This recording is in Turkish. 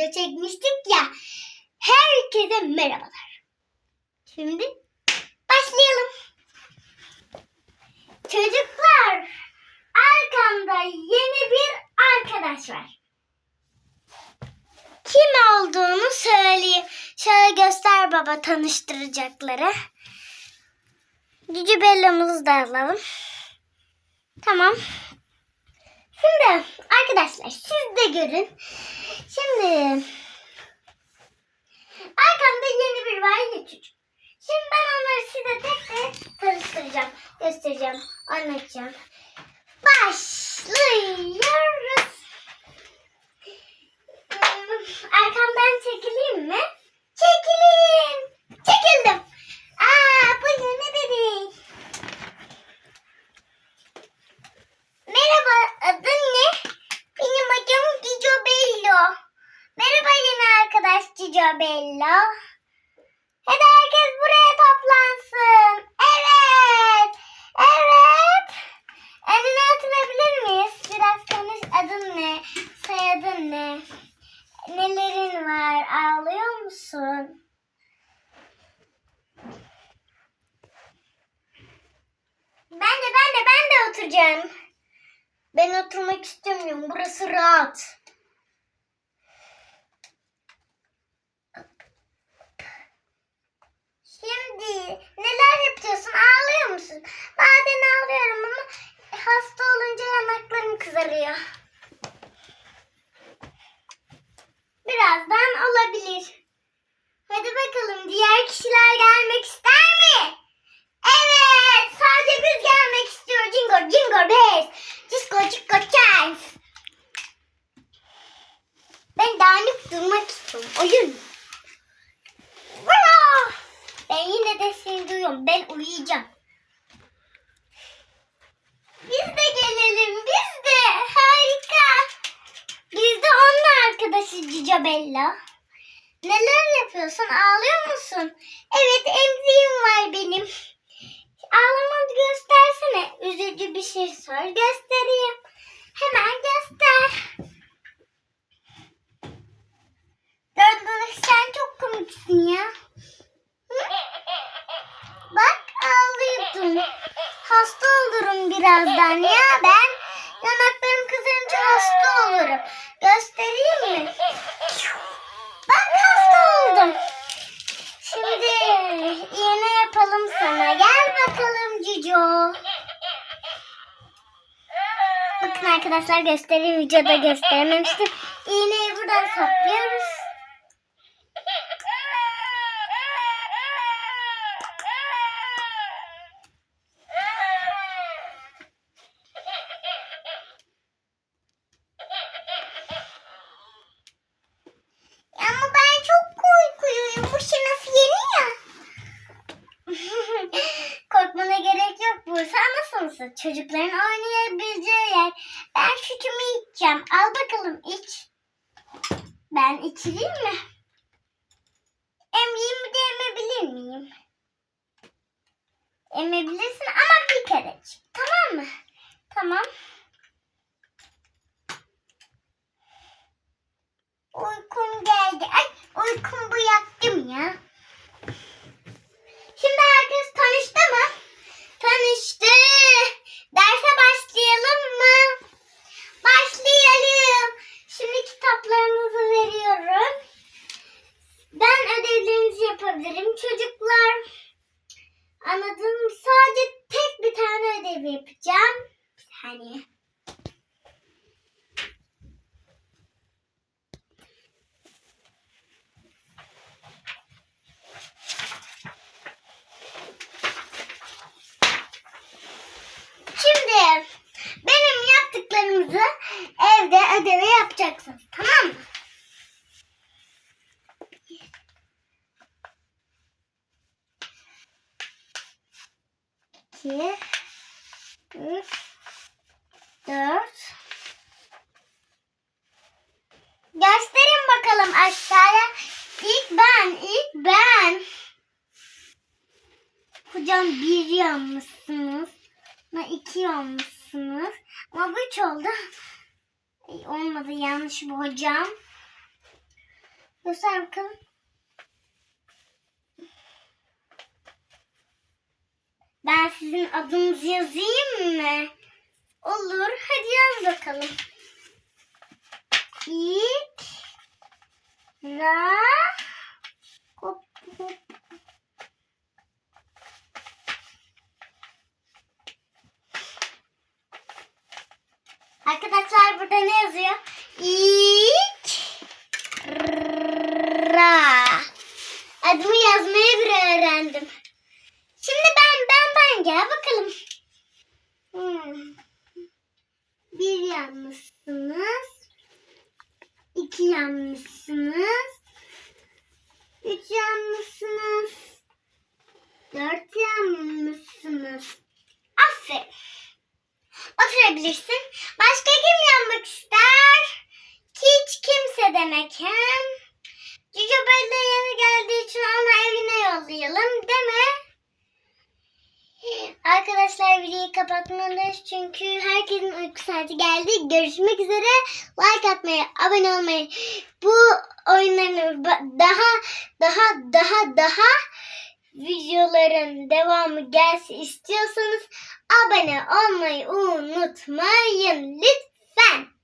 video çekmiştik ya. Herkese merhabalar. Şimdi başlayalım. Çocuklar arkamda yeni bir arkadaş var. Kim olduğunu söyleyeyim. Şöyle göster baba tanıştıracakları. Cici Bella'mızı da alalım. Tamam. Şimdi arkadaşlar siz de görün. Şimdi arkamda yeni bir var çocuk. Şimdi ben onları size tek tek tanıştıracağım. Göstereceğim. Anlatacağım. Başlıyoruz. Bello. Hadi herkes buraya toplansın. Evet, evet. Adını hatırlayabilir miyiz? Biraz konuş. Adın ne? Soyadın ne? Nelerin var? Ağlıyor musun? Ben de ben de ben de oturacağım. Ben oturmak istemiyorum. Burası rahat. Şimdi neler yapıyorsun? Ağlıyor musun? Bazen ağlıyorum ama hasta olunca yanaklarım kızarıyor. Birazdan olabilir. Hadi bakalım diğer kişiler gelmek ister mi? Evet, sadece biz gelmek istiyor. Jingle jingle bells. Disco disco chance. Ben dağınık durmak istiyorum. Oyun. Ben yine de seni duyuyorum. Ben uyuyacağım. Biz de gelelim. Biz de. Harika. Biz de onun arkadaşı Cica Bella. Neler yapıyorsun? Ağlıyor musun? Evet emziğim var benim. Ağlamanı göstersene. Üzücü bir şey sor. Göstereyim. Hemen göster. Gördün sen çok komiksin ya. Bak ağlıyordun. Hasta olurum birazdan ya ben. Yanaklarım kızarınca hasta olurum. Göstereyim mi? Bak hasta oldum. Şimdi iğne yapalım sana. Gel bakalım Cico. Bakın arkadaşlar göstereyim. Videoda gösterememiştim. İğneyi buradan saplıyoruz. Ama ben çok korkuyorum. Bu şey nasıl yeni ya? Korkmana gerek yok bu. Nasılsın? Çocukların oynayabileceği yer. Ben sütümü içeceğim. Al bakalım iç. Ben içireyim mi? Emeyim mi de emebilir miyim? Emebilirsin ama bir kere. Tamam mı? Tamam. Uykum geldi. Ay uykumu yaktım ya. Şimdi herkes tanıştı mı? Tanıştı. Derse başlayalım mı? Başlayalım. Şimdi kitaplarınızı veriyorum. Ben ödevlerinizi yapabilirim. Çocuklar anladım. Sadece tek bir tane ödev yapacağım. Bir saniye. Şimdi benim yaptıklarımızı evde ödevi yapacaksınız. Tamam mı? İki, üç, dört. Gösterin bakalım aşağıya. İlk ben, ilk ben. Hocam bir yanmışsınız. Ama iki yanmışsınız. Ama üç oldu. Olmadı yanlış bu hocam. Göster bakalım. Ben sizin adınızı yazayım mı? Olur. Hadi yaz bakalım. İlk Ra Hop, hop. Arkadaşlar burada ne yazıyor? İlk Ra. Adımı yazmayı bile öğrendim. Şimdi ben ben ben gel bakalım. Hmm. Bir yanlışsınız. iki yanlışsınız. Üç yanlışsınız. Dört yanlışsınız. Aferin. Oturabilirsin. Başka kim yanmak ister? Hiç kimse demek hem. Cici Bella yeni geldiği için onu evine yollayalım mi? Arkadaşlar videoyu kapatmalıyız çünkü herkesin uyku saati geldi. Görüşmek üzere. Like atmayı, abone olmayı, bu oyunların daha daha daha daha videoların devamı gelsin istiyorsanız abone olmayı unutmayın lütfen.